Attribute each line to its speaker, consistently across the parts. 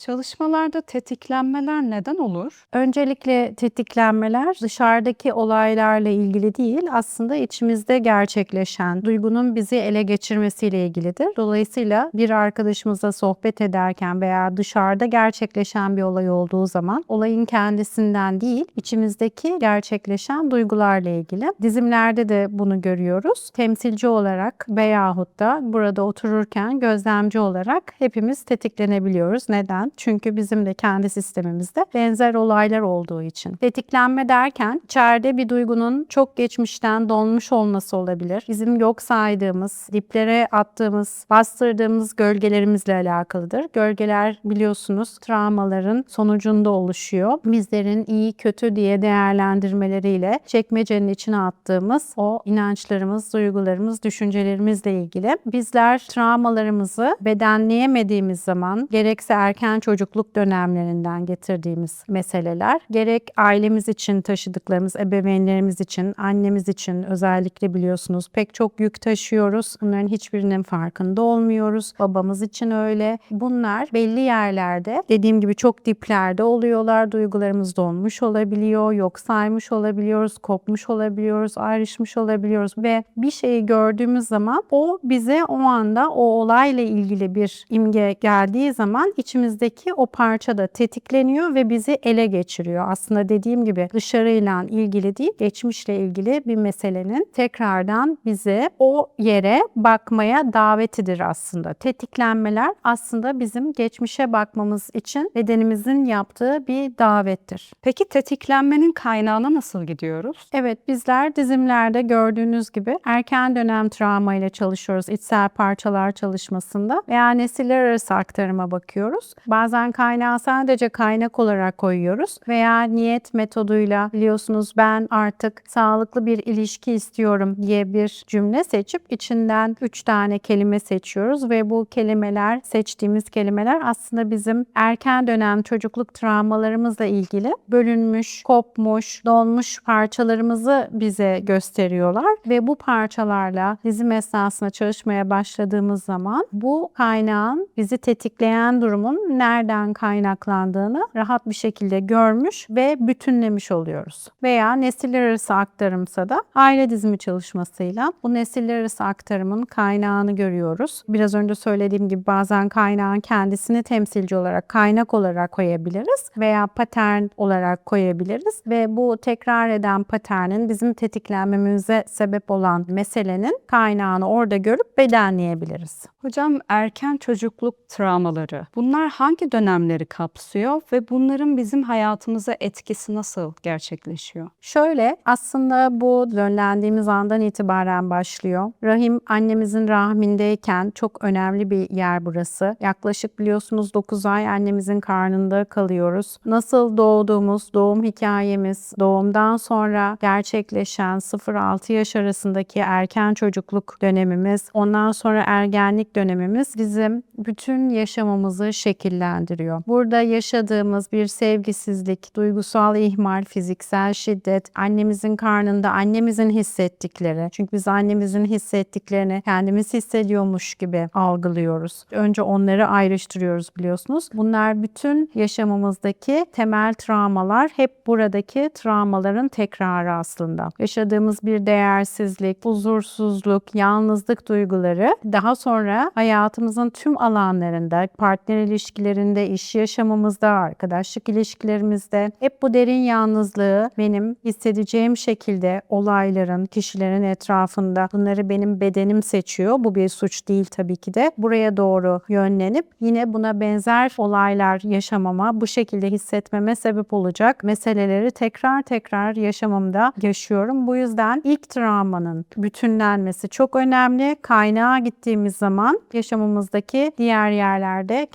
Speaker 1: Çalışmalarda tetiklenmeler neden olur?
Speaker 2: Öncelikle tetiklenmeler dışarıdaki olaylarla ilgili değil, aslında içimizde gerçekleşen duygunun bizi ele geçirmesiyle ilgilidir. Dolayısıyla bir arkadaşımızla sohbet ederken veya dışarıda gerçekleşen bir olay olduğu zaman olayın kendisinden değil, içimizdeki gerçekleşen duygularla ilgili. Dizimlerde de bunu görüyoruz. Temsilci olarak veyahut da burada otururken gözlemci olarak hepimiz tetiklenebiliyoruz. Neden? Çünkü bizim de kendi sistemimizde benzer olaylar olduğu için. Tetiklenme derken içeride bir duygunun çok geçmişten donmuş olması olabilir. Bizim yok saydığımız, diplere attığımız, bastırdığımız gölgelerimizle alakalıdır. Gölgeler biliyorsunuz travmaların sonucunda oluşuyor. Bizlerin iyi kötü diye değerlendirmeleriyle çekmecenin içine attığımız o inançlarımız, duygularımız, düşüncelerimizle ilgili. Bizler travmalarımızı bedenleyemediğimiz zaman gerekse erken çocukluk dönemlerinden getirdiğimiz meseleler, gerek ailemiz için taşıdıklarımız, ebeveynlerimiz için, annemiz için özellikle biliyorsunuz pek çok yük taşıyoruz. Bunların hiçbirinin farkında olmuyoruz. Babamız için öyle. Bunlar belli yerlerde dediğim gibi çok diplerde oluyorlar. Duygularımız donmuş olabiliyor, yok saymış olabiliyoruz, kopmuş olabiliyoruz, ayrışmış olabiliyoruz ve bir şeyi gördüğümüz zaman o bize o anda o olayla ilgili bir imge geldiği zaman içimizdeki o parça da tetikleniyor ve bizi ele geçiriyor. Aslında dediğim gibi dışarıyla ilgili değil, geçmişle ilgili bir meselenin tekrardan bize o yere bakmaya davetidir aslında. Tetiklenmeler aslında bizim geçmişe bakmamız için bedenimizin yaptığı bir davettir.
Speaker 1: Peki tetiklenmenin kaynağına nasıl gidiyoruz?
Speaker 2: Evet bizler dizimlerde gördüğünüz gibi erken dönem travma ile çalışıyoruz. içsel parçalar çalışmasında veya nesiller arası aktarıma bakıyoruz. Bazen kaynağı sadece kaynak olarak koyuyoruz veya niyet metoduyla biliyorsunuz ben artık sağlıklı bir ilişki istiyorum diye bir cümle seçip içinden 3 tane kelime seçiyoruz ve bu kelimeler seçtiğimiz kelimeler aslında bizim erken dönem çocukluk travmalarımızla ilgili bölünmüş, kopmuş, donmuş parçalarımızı bize gösteriyorlar ve bu parçalarla dizim esnasında çalışmaya başladığımız zaman bu kaynağın bizi tetikleyen durumun nereden kaynaklandığını rahat bir şekilde görmüş ve bütünlemiş oluyoruz. Veya nesiller arası aktarımsa da aile dizimi çalışmasıyla bu nesiller arası aktarımın kaynağını görüyoruz. Biraz önce söylediğim gibi bazen kaynağın kendisini temsilci olarak kaynak olarak koyabiliriz veya patern olarak koyabiliriz ve bu tekrar eden paternin bizim tetiklenmemize sebep olan meselenin kaynağını orada görüp bedenleyebiliriz.
Speaker 1: Hocam erken çocukluk travmaları bunlar hangi dönemleri kapsıyor ve bunların bizim hayatımıza etkisi nasıl gerçekleşiyor?
Speaker 2: Şöyle aslında bu dönlendiğimiz andan itibaren başlıyor. Rahim annemizin rahmindeyken çok önemli bir yer burası. Yaklaşık biliyorsunuz 9 ay annemizin karnında kalıyoruz. Nasıl doğduğumuz, doğum hikayemiz, doğumdan sonra gerçekleşen 0-6 yaş arasındaki erken çocukluk dönemimiz, ondan sonra ergenlik dönemimiz bizim bütün yaşamımızı şekillendiriyor. Burada yaşadığımız bir sevgisizlik, duygusal ihmal, fiziksel şiddet, annemizin karnında annemizin hissettikleri. Çünkü biz annemizin hissettiklerini kendimiz hissediyormuş gibi algılıyoruz. Önce onları ayrıştırıyoruz biliyorsunuz. Bunlar bütün yaşamımızdaki temel travmalar hep buradaki travmaların tekrarı aslında. Yaşadığımız bir değersizlik, huzursuzluk, yalnızlık duyguları daha sonra hayatımızın tüm alanlarında, partner ilişkilerinde, iş yaşamımızda, arkadaşlık ilişkilerimizde hep bu derin yalnızlığı benim hissedeceğim şekilde olayların, kişilerin etrafında bunları benim bedenim seçiyor. Bu bir suç değil tabii ki de. Buraya doğru yönlenip yine buna benzer olaylar yaşamama, bu şekilde hissetmeme sebep olacak meseleleri tekrar tekrar yaşamamda yaşıyorum. Bu yüzden ilk travmanın bütünlenmesi çok önemli. Kaynağa gittiğimiz zaman yaşamımızdaki diğer yerlerde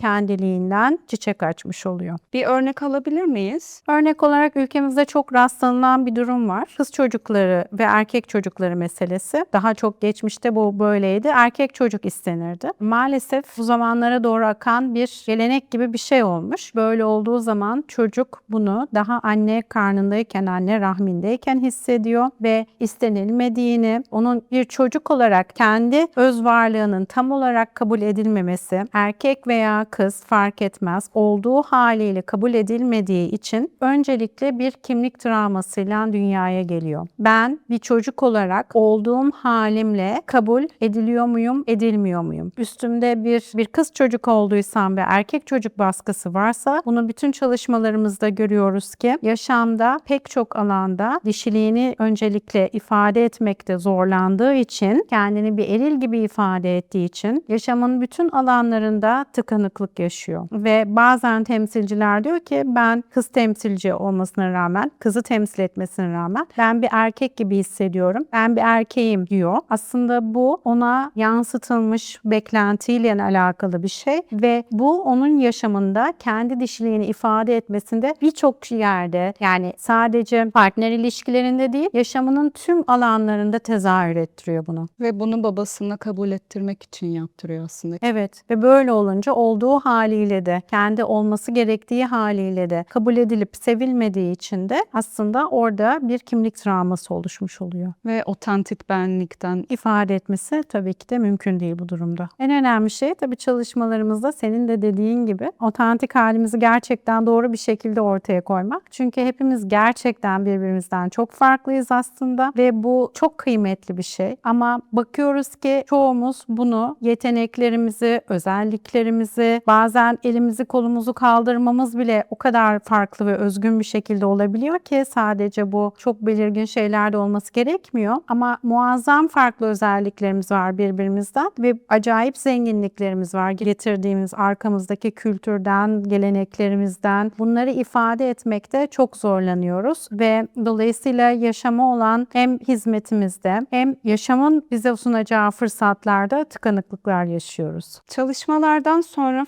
Speaker 2: kendiliğinden çiçek açmış oluyor.
Speaker 1: Bir örnek alabilir miyiz?
Speaker 2: Örnek olarak ülkemizde çok rastlanılan bir durum var. Kız çocukları ve erkek çocukları meselesi. Daha çok geçmişte bu böyleydi. Erkek çocuk istenirdi. Maalesef bu zamanlara doğru akan bir gelenek gibi bir şey olmuş. Böyle olduğu zaman çocuk bunu daha anne karnındayken, anne rahmindeyken hissediyor ve istenilmediğini, onun bir çocuk olarak kendi öz varlığının tam olarak kabul edilmemesi, erkek veya kız fark fark etmez. Olduğu haliyle kabul edilmediği için öncelikle bir kimlik travmasıyla dünyaya geliyor. Ben bir çocuk olarak olduğum halimle kabul ediliyor muyum, edilmiyor muyum? Üstümde bir bir kız çocuk olduysam ve erkek çocuk baskısı varsa bunu bütün çalışmalarımızda görüyoruz ki yaşamda pek çok alanda dişiliğini öncelikle ifade etmekte zorlandığı için, kendini bir eril gibi ifade ettiği için yaşamın bütün alanlarında tıkanıklık yaşıyor. Ve bazen temsilciler diyor ki ben kız temsilci olmasına rağmen, kızı temsil etmesine rağmen ben bir erkek gibi hissediyorum. Ben bir erkeğim diyor. Aslında bu ona yansıtılmış beklentiyle alakalı bir şey ve bu onun yaşamında kendi dişiliğini ifade etmesinde birçok yerde yani sadece partner ilişkilerinde değil yaşamının tüm alanlarında tezahür ettiriyor bunu.
Speaker 1: Ve bunu babasına kabul ettirmek için yaptırıyor aslında.
Speaker 2: Evet ve böyle olunca olduğu haliyle de kendi olması gerektiği haliyle de kabul edilip sevilmediği için de aslında orada bir kimlik travması oluşmuş oluyor.
Speaker 1: Ve otantik benlikten
Speaker 2: ifade etmesi tabii ki de mümkün değil bu durumda. En önemli şey tabii çalışmalarımızda senin de dediğin gibi otantik halimizi gerçekten doğru bir şekilde ortaya koymak. Çünkü hepimiz gerçekten birbirimizden çok farklıyız aslında ve bu çok kıymetli bir şey. Ama bakıyoruz ki çoğumuz bunu yeteneklerimizi, özelliklerimizi, bazen elimizi kolumuzu kaldırmamız bile o kadar farklı ve özgün bir şekilde olabiliyor ki sadece bu çok belirgin şeylerde olması gerekmiyor. Ama muazzam farklı özelliklerimiz var birbirimizden ve acayip zenginliklerimiz var getirdiğimiz arkamızdaki kültürden, geleneklerimizden. Bunları ifade etmekte çok zorlanıyoruz ve dolayısıyla yaşama olan hem hizmetimizde hem yaşamın bize sunacağı fırsatlarda tıkanıklıklar yaşıyoruz.
Speaker 1: Çalışmalardan sonra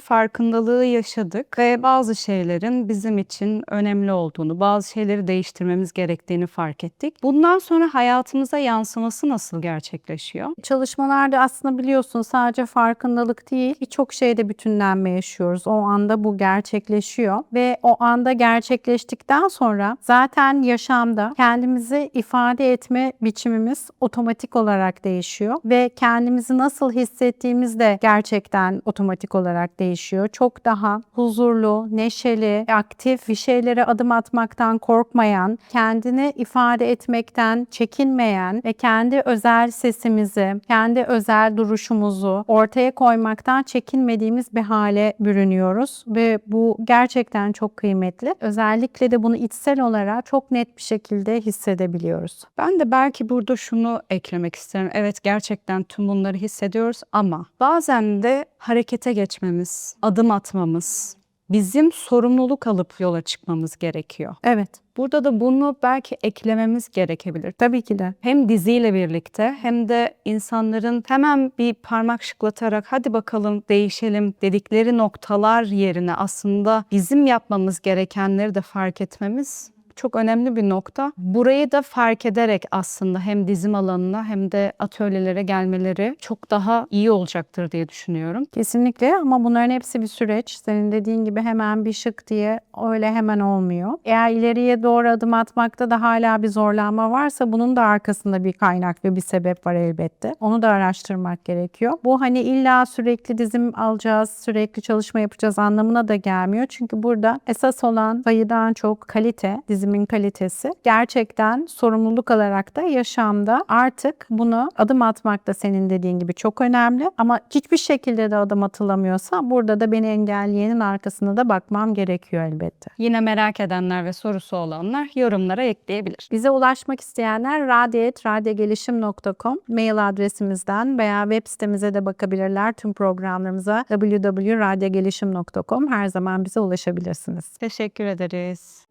Speaker 1: farkındalığı yaşadık ve bazı şeylerin bizim için önemli olduğunu, bazı şeyleri değiştirmemiz gerektiğini fark ettik. Bundan sonra hayatımıza yansıması nasıl gerçekleşiyor?
Speaker 2: Çalışmalarda aslında biliyorsun sadece farkındalık değil birçok şeyde bütünlenme yaşıyoruz. O anda bu gerçekleşiyor ve o anda gerçekleştikten sonra zaten yaşamda kendimizi ifade etme biçimimiz otomatik olarak değişiyor ve kendimizi nasıl hissettiğimiz de gerçekten otomatik olarak değişiyor. Çok daha huzurlu, neşeli, aktif bir şeylere adım atmaktan korkmayan, kendini ifade etmekten çekinmeyen ve kendi özel sesimizi, kendi özel duruşumuzu ortaya koymaktan çekinmediğimiz bir hale bürünüyoruz ve bu gerçekten çok kıymetli. Özellikle de bunu içsel olarak çok net bir şekilde hissedebiliyoruz.
Speaker 1: Ben de belki burada şunu eklemek isterim. Evet gerçekten tüm bunları hissediyoruz ama bazen de harekete geçmemiz, adım atmamız, bizim sorumluluk alıp yola çıkmamız gerekiyor.
Speaker 2: Evet,
Speaker 1: Burada da bunu belki eklememiz gerekebilir.
Speaker 2: tabii ki de.
Speaker 1: Hem diziyle birlikte hem de insanların hemen bir parmak şıklatarak hadi bakalım değişelim dedikleri noktalar yerine aslında bizim yapmamız gerekenleri de fark etmemiz çok önemli bir nokta. Burayı da fark ederek aslında hem dizim alanına hem de atölyelere gelmeleri çok daha iyi olacaktır diye düşünüyorum.
Speaker 2: Kesinlikle ama bunların hepsi bir süreç. Senin dediğin gibi hemen bir şık diye öyle hemen olmuyor. Eğer ileriye doğru adım atmakta da hala bir zorlanma varsa bunun da arkasında bir kaynak ve bir sebep var elbette. Onu da araştırmak gerekiyor. Bu hani illa sürekli dizim alacağız, sürekli çalışma yapacağız anlamına da gelmiyor. Çünkü burada esas olan sayıdan çok kalite, dizimin kalitesi. Gerçekten sorumluluk alarak da yaşamda artık bunu adım atmak da senin dediğin gibi çok önemli. Ama hiçbir şekilde de adım atılamıyorsa burada da beni engelleyenin arkasına da bakmam gerekiyor elbette.
Speaker 1: Yine merak edenler ve sorusu olanlar yorumlara ekleyebilir.
Speaker 2: Bize ulaşmak isteyenler radyet.radyogelişim.com mail adresimizden veya web sitemize de bakabilirler. Tüm programlarımıza www.radyogelişim.com her zaman bize ulaşabilirsiniz.
Speaker 1: Teşekkür ederiz.